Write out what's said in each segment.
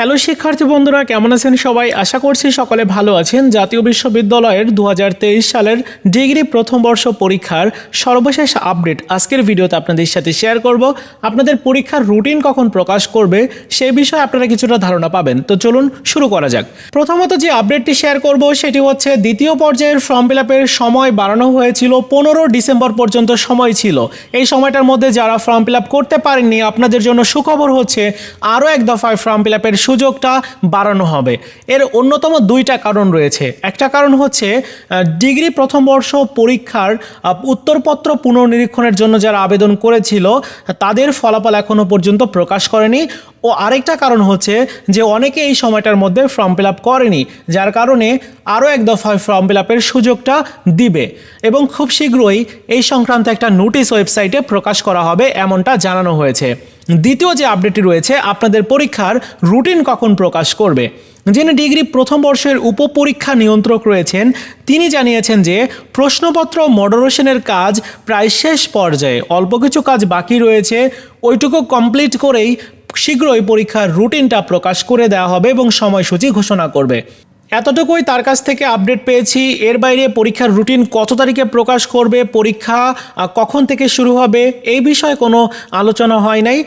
Hello শিক্ষার্থী বন্ধুরা, কেমন আছেন সবাই? আশা করছি সকলে ভালো আছেন। জাতীয় বিশ্ববিদ্যালয়ের দু হাজার তেইশ সালের ডিগ্রি প্রথম বর্ষ পরীক্ষার সর্বশেষ আপডেট আজকের ভিডিওতে আপনাদের সাথে শেয়ার করব। আপনাদের পরীক্ষার রুটিন কখন প্রকাশ করবে সেই বিষয়ে আপনারা কিছুটা ধারণা পাবেন। তো চলুন শুরু করা যাক। প্রথমত যে আপডেটটি শেয়ার করব, সেটি হচ্ছে দ্বিতীয় পর্যায়ের ফর্ম ফিল সময় বাড়ানো হয়েছিল। পনেরো ডিসেম্বর পর্যন্ত সময় ছিল। এই সময়টার মধ্যে যারা ফর্ম ফিল করতে পারেননি, আপনাদের জন্য সুখবর হচ্ছে আরও এক দফায় ফর্ম ফিল সুযোগটা বাড়ানো হবে। এর অন্যতম দুইটা কারণ রয়েছে। একটা কারণ হচ্ছে ডিগ্রি প্রথম বর্ষ পরীক্ষার উত্তরপত্র পুনর্নিরীক্ষণের জন্য যারা আবেদন করেছিল, তাদের ফলাফল এখনও পর্যন্ত প্রকাশ করেনি। ও আরেকটা কারণ হচ্ছে যে অনেকে এই সময়টার মধ্যে ফর্ম ফিল আপ করেনি, যার কারণে আরও এক দফায় ফর্ম ফিল আপের সুযোগটা দিবে। এবং খুব শীঘ্রই এই সংক্রান্ত একটা নোটিশ ওয়েবসাইটে প্রকাশ করা হবে, এমনটা জানানো হয়েছে। দ্বিতীয় যে আপডেটটি রয়েছে, আপনাদের পরীক্ষার রুটিন কখন প্রকাশ করবে? যিনি ডিগ্রি প্রথম বর্ষের উপপরীক্ষা নিয়ন্ত্রক রয়েছেন, তিনি জানিয়েছেন যে, প্রশ্নপত্র মডারেশনের কাজ প্রায় শেষ পর্যায়ে। অল্প কিছু কাজ বাকি রয়েছে, ওইটুকু কমপ্লিট করেই শীঘ্রই পরীক্ষার রুটিনটা প্রকাশ করে দেওয়া হবে এবং সময়সূচি ঘোষণা করবে। এতটুকুই তার কাছ থেকে আপডেট পেয়েছি। এর বাইরে পরীক্ষার রুটিন কত তারিখে প্রকাশ করবে, পরীক্ষা কখন থেকে শুরু হবে, এই বিষয়ে কোনো আলোচনা হয় নাই।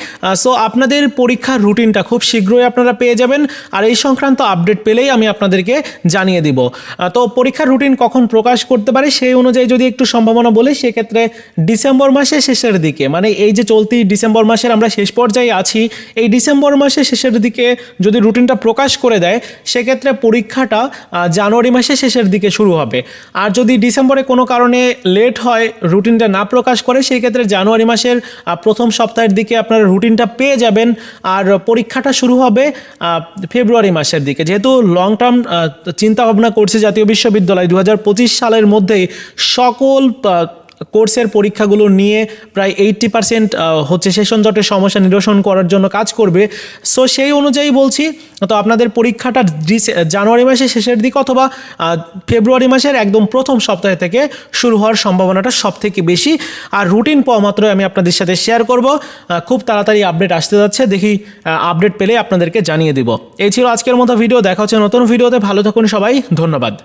সো আপনাদের পরীক্ষার রুটিনটা খুব শীঘ্রই আপনারা পেয়ে যাবেন। আর এই সংক্রান্ত আপডেট পেলেই আমি আপনাদেরকে জানিয়ে দিব। তো পরীক্ষার রুটিন কখন প্রকাশ করতে পারে, সেই অনুযায়ী যদি একটু সম্ভাবনা বলি, সেক্ষেত্রে ডিসেম্বর মাসের শেষের দিকে মানে এই যে চলতি ডিসেম্বর মাসের আমরা শেষ পর্যায়ে আছি, এই ডিসেম্বর মাসের শেষের দিকে যদি রুটিনটা প্রকাশ করে দেয়, সেক্ষেত্রে পরীক্ষাটা আহ, জানুয়ারি মাসের শেষের দিকে শুরু হবে। আর যদি ডিসেম্বরে কোনো কারণে লেট হয় রুটিনটা না প্রকাশ করে সেই ক্ষেত্রে জানুয়ারি মাসের প্রথম সপ্তাহের দিকে আপনারা রুটিনটা পেয়ে যাবেন। আর পরীক্ষাটা শুরু হবে ফেব্রুয়ারি মাসের দিকে। যেহেতু লং টার্ম চিন্তাভাবনা করছে জাতীয় বিশ্ববিদ্যালয় দু হাজার পঁচিশ সালের মধ্যেই সকল কোর্সের পরীক্ষাগুলো নিয়ে প্রায় এইট্টি পার্সেন্ট হচ্ছে সেশন জটের সমস্যা নিরসন করার জন্য কাজ করবে। সো সেই অনুযায়ী বলছি, তো আপনাদের পরীক্ষাটা জানুয়ারি মাসের শেষের দিক অথবা ফেব্রুয়ারি মাসের একদম প্রথম সপ্তাহ থেকে শুরু হওয়ার সম্ভাবনাটা সব থেকে বেশি। আর রুটিন পাওয়া মাত্রই আমি আপনাদের সাথে শেয়ার করব। খুব তাড়াতাড়ি আপডেট আসতে যাচ্ছে, দেখি আপডেট পেলে আপনাদেরকে জানিয়ে দিব। এই ছিল আজকের মতো ভিডিও দেখা হচ্ছে নতুন ভিডিওতে ভালো থাকুন সবাই, ধন্যবাদ।